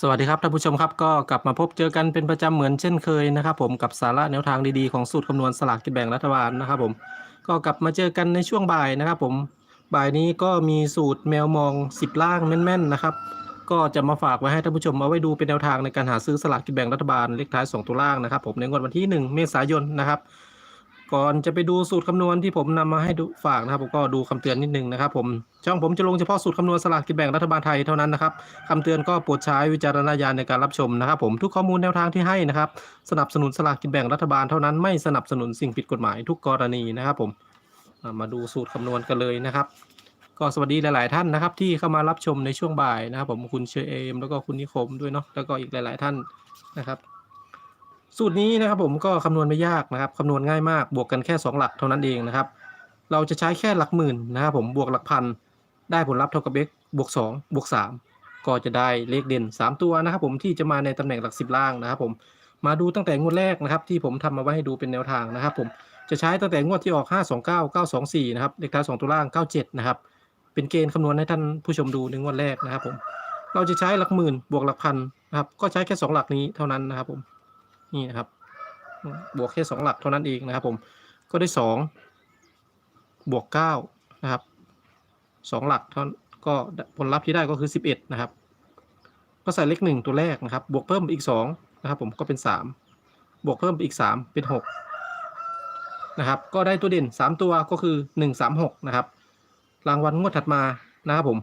สวัสดีครับท่านผู้ชมครับก็กลับมาพบเจอกันเป็นประจำเหมือนเช่นเคยนะครับ ผมกับสาระแนวทางดีๆของสูตรคำนวณสลากกินแบ่งรัฐบาลนะครับ ผมก็กลับมาเจอกันในช่วงบ่ายนะครับ ผมบ่ายนี้ก็มีสูตรแมวมอง10ล่างแม่นๆนะครับ ก็จะมาฝากไว้ให้ท่านผู้ชมเอาไว้ดูเป็นแนวทางในการหาซื้อสลากกินแบ่งรัฐบาลเลขท้าย 2 ตัวล่างนะครับ ผมในงวดวันที่ 1 เมษายนนะครับ ก่อนจะไปดูสูตรคำนวณที่ผมนำมาให้ดูฝากนะครับ ผมก็ดูคำเตือนนิดนึงนะครับ ผมช่องผมจะลงเฉพาะสูตรคำนวณสลากกินแบ่งรัฐบาลไทยเท่านั้นนะครับคำเตือนก็โปรดใช้วิจารณญาณในการรับชมนะครับ ผมทุกข้อมูลแนวทางที่ให้นะครับ สนับสนุนสลากกินแบ่งรัฐบาลเท่านั้นไม่สนับสนุนสิ่งผิดกฎหมายทุกกรณีนะครับ ผมมาดูสูตรคำนวณกันเลยนะครับ ก็สวัสดีหลาย ๆ ท่านนะครับ ที่เข้ามารับชมในช่วงบ่ายนะครับ ผมคุณเชอเอมแล้วก็คุณนิคมด้วยเนาะแล้วก็อีกหลาย ๆ ท่านนะครับ สูตรนี้นะครับผมก็คำนวณไม่ยากนะครับคำนวณง่ายมากบวกกันแค่ 2 หลักเท่านั้นเองนะครับ เราจะใช้แค่หลักหมื่นนะครับผมบวกหลักพันได้ผลลัพธ์เท่ากับ x บวก2บวก3ก็จะได้เลขเด่น 3 ตัวนะครับผมที่จะมาในตำแหน่งหลัก 10 ล่างนะครับผมมาดูตั้งแต่งวดแรกนะครับที่ผมทำมาไว้ให้ดูเป็นแนวทางนะครับผมจะใช้ตั้งแต่งวดที่ออก 529 924นะครับเลขท้าย2ตัวล่าง 97นะครับเป็นเกณฑ์คำนวณให้ท่านผู้ชมดูในงวดแรกนะครับผมเราจะใช้หลักหมื่นบวกหลักพันนะครับก็ใช้แค่สองหลักนี้เท่านั้นนะครับผม นี่นะครับ บวกแค่สองหลักเท่านั้นเองนะครับผมก็ได้สองบวกเก้านะครับสองหลักเท่าก็ผลลัพธ์ที่ได้ก็คือสิบเอ็ดนะครับ ก็ใส่เลขหนึ่งตัวแรกนะครับ บวกเพิ่มอีกสองนะครับ ผมก็เป็นสามบวกเพิ่มอีกสามเป็นหกนะครับ ก็ได้ตัวเด่นสามตัวก็คือหนึ่งสามหกนะครับ รางวัลงวดถัดมานะครับผม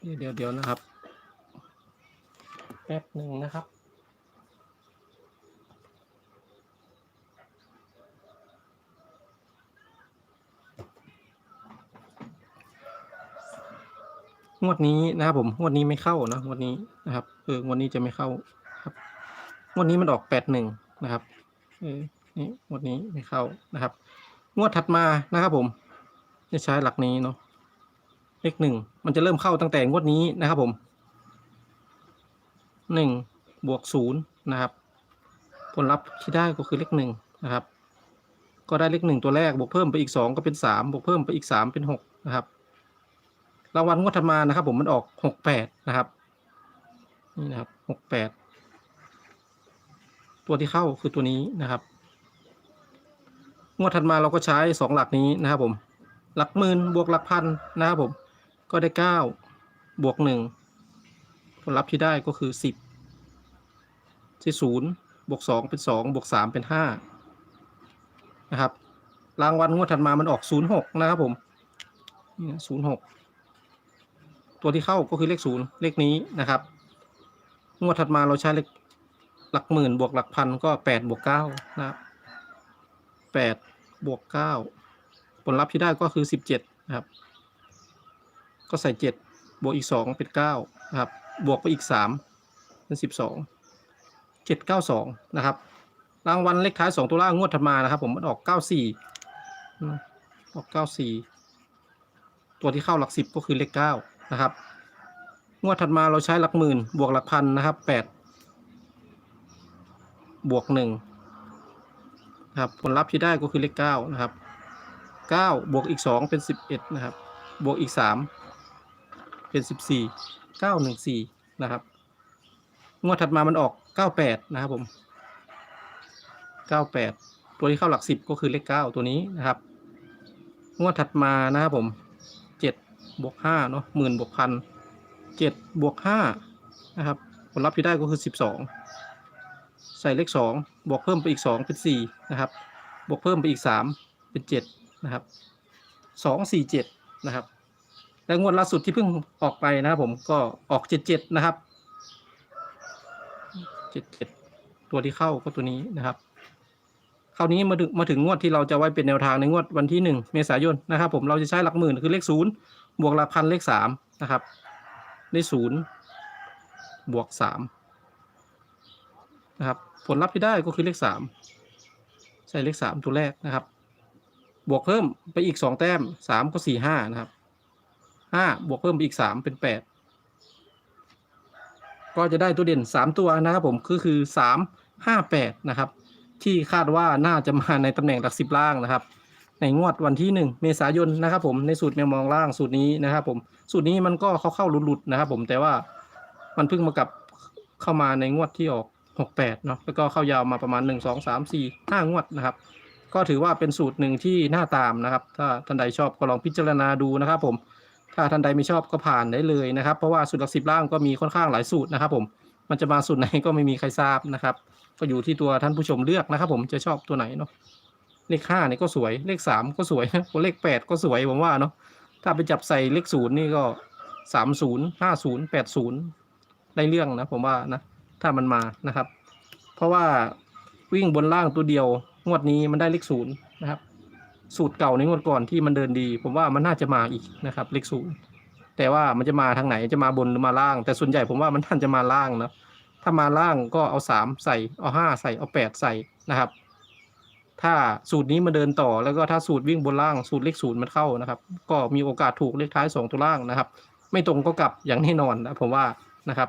เดี๋ยวเดี๋ยวเดี๋ยวนะครับ แป๊บหนึ่งนะครับ งวดนี้นะครับผม งวดนี้ไม่เข้านะงวดนี้นะครับ เอองวดนี้จะไม่เข้าครับ งวดนี้มันออกแปดหนึ่งนะครับ เออ นี่งวดนี้ไม่เข้านะครับ งวดถัดมานะครับผม จะใช้หลักนี้เนาะเลขหนึ่งมันจะเริ่มเข้าตั้งแต่งวดนี้นะครับผม หนึ่งบวกศูนย์นะครับ ผลลัพธ์ที่ได้ก็คือเลขหนึ่งนะครับ ก็ได้เลขหนึ่งตัวแรกบวกเพิ่มไปอีกสองก็เป็นสามบวกเพิ่มไปอีกสามเป็นหกนะครับรางวัลงวดถัดมานะครับ ผมมันออกหกแปดนะครับนี่นะครับหกแปดตัวที่เข้าคือตัวนี้นะครับ งวดถัดมาเราก็ใช้สองหลักนี้นะครับผม หลักหมื่นบวกหลักพันนะครับผม ก็ได้เก้าบวกหนึ่ง ลลัพธ์ที่ได้ก็คือสิบที่ศูนย์บวกสองเป็นสองบวกสามเป็นห้านะครับ รางวัลงวดถัดมามันออกศูนย์หกนะครับผมนี่ศูนย์หกตัวที่เข้าก็คือเลขศูนย์เลขนี้นะครับ งวดถัดมาเราใช้เลขหลักหมื่นบวกหลักพันก็แปดบวกเก้านะครับแปดบวกเก้าผลลัพธ์ที่ได้ก็คือสิบเจ็ดนะครับ ก็ใส่เจ็ด บวกอีกสองเป็นเก้านะครับ บวกไปอีกสามเป็นสิบสองเจ็ดเก้าสองนะครับ รางวัลเลขท้ายสองตัวล่างงวดถัดมานะครับ ผมมันออกเก้าสี่ออกเก้าสี่ตัวที่เข้าหลักสิบก็คือเลขเก้านะครับ งวดถัดมาเราใช้หลักหมื่น บวกหลักพันนะครับแปดบวกหนึ่งนะครับ ผลลัพธ์ที่ได้ก็คือเลขเก้านะครับเก้าบวกอีกสองเป็นสิบเอ็ดนะครับ บวกอีกสาม เป็นสิบสี่เก้าหนึ่งสี่นะครับ งวดถัดมามันออกเก้าแปดนะครับผมเก้าแปดตัวที่เข้าหลักสิบก็คือเลขเก้าตัวนี้นะครับ งวดถัดมานะครับผมเจ็ดบวกห้าเนาะหมื่นบวกพันเจ็ดบวกห้านะครับ ผลลัพธ์ที่ได้ก็คือสิบสองใส่เลขสองบวกเพิ่มไปอีกสองเป็นสี่นะครับ บวกเพิ่มไปอีกสามเป็นเจ็ดนะครับสองสี่เจ็ดนะครับ และงวดล่าสุดที่เพิ่งออกไปนะครับผมก็ออกเจ็ดเจ็ดนะครับเจ็ดเจ็ดตัวที่เข้าก็ตัวนี้นะครับคราวนี้มาถึงมาถึงงวดที่เราจะไว้เป็นแนวทางในงวดวันที่หนึ่งเมษายนนะครับ ผมเราจะใช้หลักหมื่นคือเลขศูนย์บวกหลักพันเลขสามนะครับ ได้ศูนย์บวกสามนะครับผลลัพธ์ที่ได้ก็คือเลขสามใส่เลขสามตัวแรกนะครับ บวกเพิ่มไปอีกสองแต้มสามก็สี่ห้านะครับ ห้าบวกเพิ่มอีกสามเป็นแปดก็จะได้ตัวเด่นสามตัวนะครับผมก็คือสามห้าแปดนะครับ ที่คาดว่าน่าจะมาในตำแหน่งหลักสิบล่างนะครับ ในงวดวันที่หนึ่งเมษายนนะครับ ผมในสูตรแมวมองล่างสูตรนี้นะครับ ผมสูตรนี้มันก็เข้าเข้าๆหลุดๆนะครับ ผมแต่ว่ามันเพิ่งมากับเข้ามาในงวดที่ออกหกแปดเนาะแล้วก็เข้ายาวมาประมาณหนึ่งสองสามสี่ห้างวดนะครับ ก็ถือว่าเป็นสูตรหนึ่งที่น่าตามนะครับ ถ้าท่านใดชอบก็ลองพิจารณาดูนะครับ ผม ถ้าท่านใดไม่ชอบก็ผ่านได้เลยนะครับ เพราะว่าสูตรหลักสิบล่างก็มีค่อนข้างหลายสูตรนะครับ ผม มันจะมาสูตรไหนก็ไม่มีใครทราบนะครับ ก็อยู่ที่ตัวท่านผู้ชมเลือกนะครับ ผมจะชอบตัวไหนเนาะ เลขห้านี่ก็สวย เลขสามก็สวยเลขแปดก็สวยผมว่าเนาะ ถ้าไปจับใส่เลขศูนย์นี่ก็สามศูนย์ห้าศูนย์แปดศูนย์ได้เรื่องนะผมว่านะ ถ้ามันมานะครับ เพราะว่าวิ่งบนล่างตัวเดียวงวดนี้มันได้เลขศูนย์นะครับ สูตรเก่าในงวดก่อนที่มันเดินดี ผมว่ามันน่าจะมาอีกนะครับเลขศูนย์แต่ว่ามันจะมาทางไหนจะมาบนหรือมาล่าง แต่ส่วนใหญ่ผมว่ามันท่านจะมาล่างนะถ้ามาล่างก็เอาสามใส่เอาห้าใส่เอาแปดใส่นะครับ ถ้าสูตรนี้มาเดินต่อแล้วก็ถ้าสูตรวิ่งบนล่างสูตรเลขศูนย์มันเข้านะครับ ก็มีโอกาสถูกเลขท้ายสองตัวล่างนะครับ ไม่ตรงก็กลับอย่างแน่นอนนะผมว่านะครับ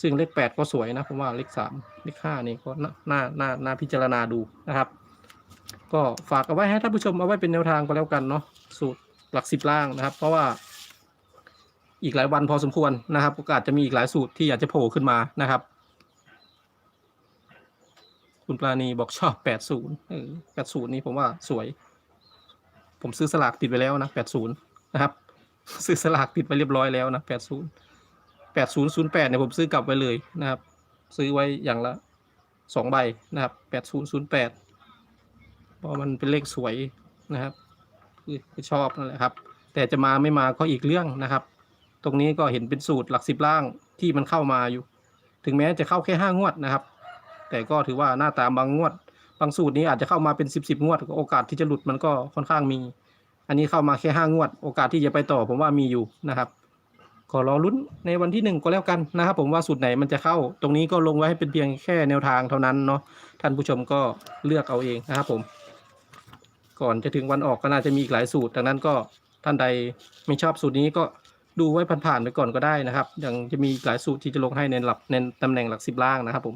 ซึ่งเลขแปดก็สวยนะผมว่าเลขสามเลขห้านี่ก็น่าน่าน่าพิจารณาดูนะครับ ก็ฝากเอาไว้ให้ท่านผู้ชมเอาไว้เป็นแนวทางก็แล้วกันเนาะสูตรหลักสิบล่างนะครับ เพราะว่าอีกหลายวันพอสมควรนะครับโอกาสจะมีอีกหลายสูตรที่อยากจะโผล่ขึ้นมานะครับ คุณปราณีบอกชอบแปดศูนย์แปดศูนย์นี้ผมว่าสวย ผมซื้อสลากติดไปแล้วนะแปดศูนย์นะครับ ซื้อสลากติดไปเรียบร้อยแล้วนะแปดศูนย์แปดศูนย์ศูนย์แปดเนี่ยผมซื้อกลับไว้เลยนะครับ ซื้อไว้อย่างละสองใบนะครับแปดศูนย์ศูนย์แปด เพราะมันเป็นเลขสวยนะครับคือชอบนั่นแหละครับ แต่จะมาไม่มาก็อีกเรื่องนะครับ ตรงนี้ก็เห็นเป็นสูตรหลักสิบล่างที่มันเข้ามาอยู่ ถึงแม้จะเข้าแค่ห้างวดนะครับ แต่ก็ถือว่าหน้าตาบางงวด บางสูตรนี้อาจจะเข้ามาเป็นสิบสิบงวด โอกาสที่จะหลุดมันก็ค่อนข้างมี อันนี้เข้ามาแค่ห้างวด โอกาสที่จะไปต่อผมว่ามีอยู่นะครับขอรอลุ้นในวันที่หนึ่งก็แล้วกันนะครับ ผมว่าสูตรไหนมันจะเข้า ตรงนี้ก็ลงไว้ให้เป็นเพียงแค่แนวทางเท่านั้นเนาะท่านผู้ชมก็เลือกเอาเองนะครับผม ก่อนจะถึงวันออกก็น่าจะมีอีกหลายสูตร ดังนั้นก็ท่านใดไม่ชอบสูตรนี้ก็ดูไว้ผ่านๆไปก่อนก็ได้นะครับยังจะมีอีกหลายสูตรที่จะลงให้ในหลับในตำแหน่งหลักสิบล่างนะครับผม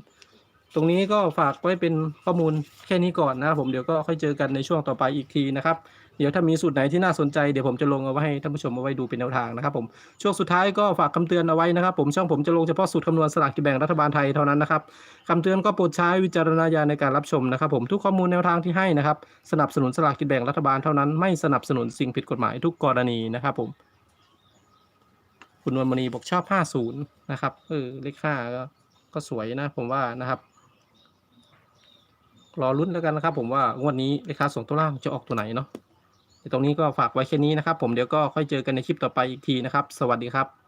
ตรงนี้ก็ฝากไว้เป็นข้อมูลแค่นี้ก่อนนะครับผมเดี๋ยวก็ค่อยเจอกันในช่วงต่อไปอีกทีนะครับเดี๋ยวถ้ามีสูตรไหนที่น่าสนใจเดี๋ยวผมจะลงเอาไว้ให้ท่านผู้ชมเอาไว้ดูเป็นแนวทางนะครับผมช่วงสุดท้ายก็ฝากคำเตือนเอาไว้นะครับ ผมช่องผมจะลงเฉพาะสูตรคำนวณสลากกินแบ่งรัฐบาลไทยเท่านั้นนะครับคำเตือนก็โปรดใช้วิจารณญาณในการรับชมนะครับ ผมทุกข้อมูลแนวทางที่ให้นะครับสนับสนุนสลากกินแบ่งรัฐบาลเท่านั้นไม่สนับสนุนสิ่งผิดกฎหมายทุกกรณีนะครับผม คุณนวลมณีบอกชอบ 50 นะครับเออเลขห้าก็ก็สวยนะ ผมว่านะครับ รอลุ้นแล้วกันนะครับ ผมว่างวดนี้เลขค้าส่งตัวล่างจะออกตัวไหนเนาะแต่ตรงนี้ก็ฝากไว้แค่นี้นะครับ ผมเดี๋ยวก็ค่อยเจอกันในคลิปต่อไปอีกทีนะครับ สวัสดีครับ